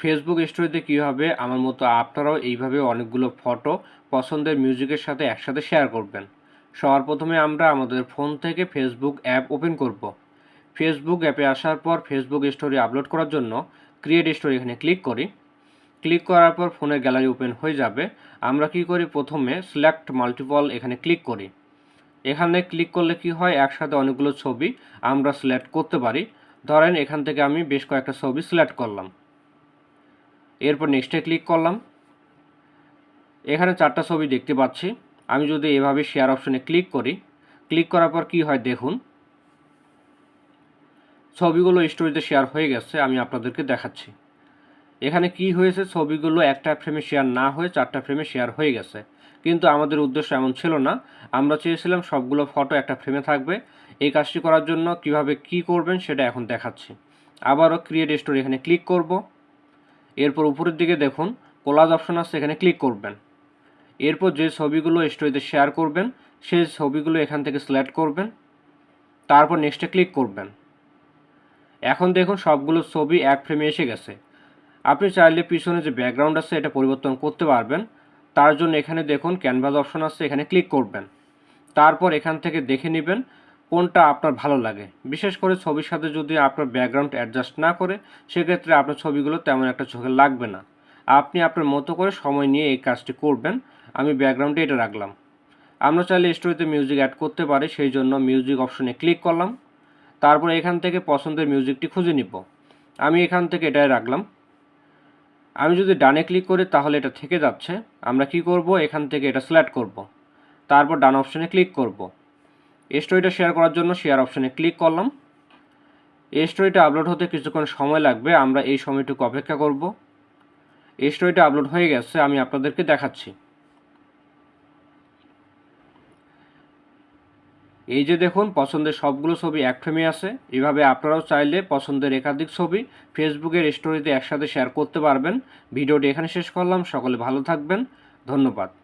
Facebook স্টোরিতে কী হবে? আমার মতো আপনারাও এইভাবে অনেকগুলো ফটো পছন্দের মিউজিকের সাথে একসাথে শেয়ার করবেন। সবার প্রথমে আমরা আমাদের ফোন থেকে ফেসবুক অ্যাপ ওপেন করব। ফেসবুক অ্যাপে আসার পর ফেসবুক স্টোরি আপলোড করার জন্য ক্রিয়েট স্টোরি এখানে ক্লিক করি। ক্লিক করার পর ফোনের গ্যালারি ওপেন হয়ে যাবে। আমরা কি করি? প্রথমে সিলেক্ট মাল্টিপল এখানে ক্লিক করি। এখানে ক্লিক করলে কি হয়? একসাথে অনেকগুলো ছবি আমরা সিলেক্ট করতে পারি। ধরেন এখান থেকে আমি বেশ কয়েকটা ছবি সিলেক্ট করলাম। এরপর নেক্সটে ক্লিক করলাম। এখানে চারটা ছবি দেখতে পাচ্ছি। আমি যদি এভাবে শেয়ার অপশনে ক্লিক করি ক্লিক করার পর কি হয় দেখুন। ছবিগুলো স্টোরিতে শেয়ার হয়ে গেছে, আমি আপনাদেরকে দেখাচ্ছি। এখানে কি হয়েছে? ছবিগুলো একটা ফ্রেমে শেয়ার না হয়ে চারটা ফ্রেমে শেয়ার হয়ে গেছে। কিন্তু আমাদের উদ্দেশ্য এমন ছিল না। আমরা চেয়েছিলাম সবগুলো ফটো একটা ফ্রেমে থাকবে। এই কাজটি করার জন্য কীভাবে কি করবেন সেটা এখন দেখাচ্ছি। আবারও ক্রিয়েট স্টোরি এখানে ক্লিক করব। এরপর উপরের দিকে দেখুন কোলাজ অপশন আছে, এখানে ক্লিক করবেন। এরপর যে ছবিগুলো স্টোরিতে শেয়ার করবেন, সেই ছবিগুলো এখান থেকে সিলেক্ট করবেন, তারপর নেক্সটে ক্লিক করবেন। এখন দেখুন, সবগুলো ছবি এক ফ্রেমে এসে গেছে। আপনি চাইলে পিছনে যে ব্যাকগ্রাউন্ড আছে, এটা পরিবর্তন করতে পারবেন। তার জন্য এখানে দেখুন ক্যানভাস অপশন আছে, এখানে ক্লিক করবেন। তারপর এখান থেকে দেখে নেবেন কোনটা আপনার ভালো লাগে? বিশেষ করে ছবির সাথে যদি আপনার ব্যাকগ্রাউন্ড অ্যাডজাস্ট না করে, সেক্ষেত্রে আপনার ছবিগুলো তেমন একটা চোখে লাগবে না। আপনি আপনার মতো করে সময় নিয়ে এই কাজটি করবেন। আমি ব্যাকগ্রাউন্ডে এটা রাখলাম। আমরা চাইলে স্টোরিতে মিউজিক অ্যাড করতে পারি, সেই জন্য মিউজিক অপশনে ক্লিক করলাম। তারপর এখান থেকে পছন্দের মিউজিকটি খুঁজে নিব। আমি এখান থেকে এটাই রাখলাম। আমি যদি ডানে ক্লিক করি, তাহলে এটা থেকে যাচ্ছে। আমরা কি করব? এখান থেকে এটা সিলেক্ট করব। তারপর ডান অপশনে ক্লিক করব। স্টোরিটা শেয়ার করার জন্য শেয়ার অপশনে ক্লিক করলাম। এই স্টোরিটা আপলোড হতে কিছুক্ষণ সময় লাগবে, আমরা এই সময়টুকু অপেক্ষা করব। এই স্টোরিটা আপলোড হয়ে গেছে, আমি আপনাদেরকে দেখাচ্ছি। এই যে দেখুন, পছন্দের সবগুলো ছবি এক ফ্রেমে আছে। এভাবে আপনারাও চাইলে পছন্দের একাধিক ছবি ফেসবুকের স্টোরিতে একসাথে শেয়ার করতে পারবেন। ভিডিওটি এখানে শেষ করলাম, সকলে ভালো থাকবেন। ধন্যবাদ।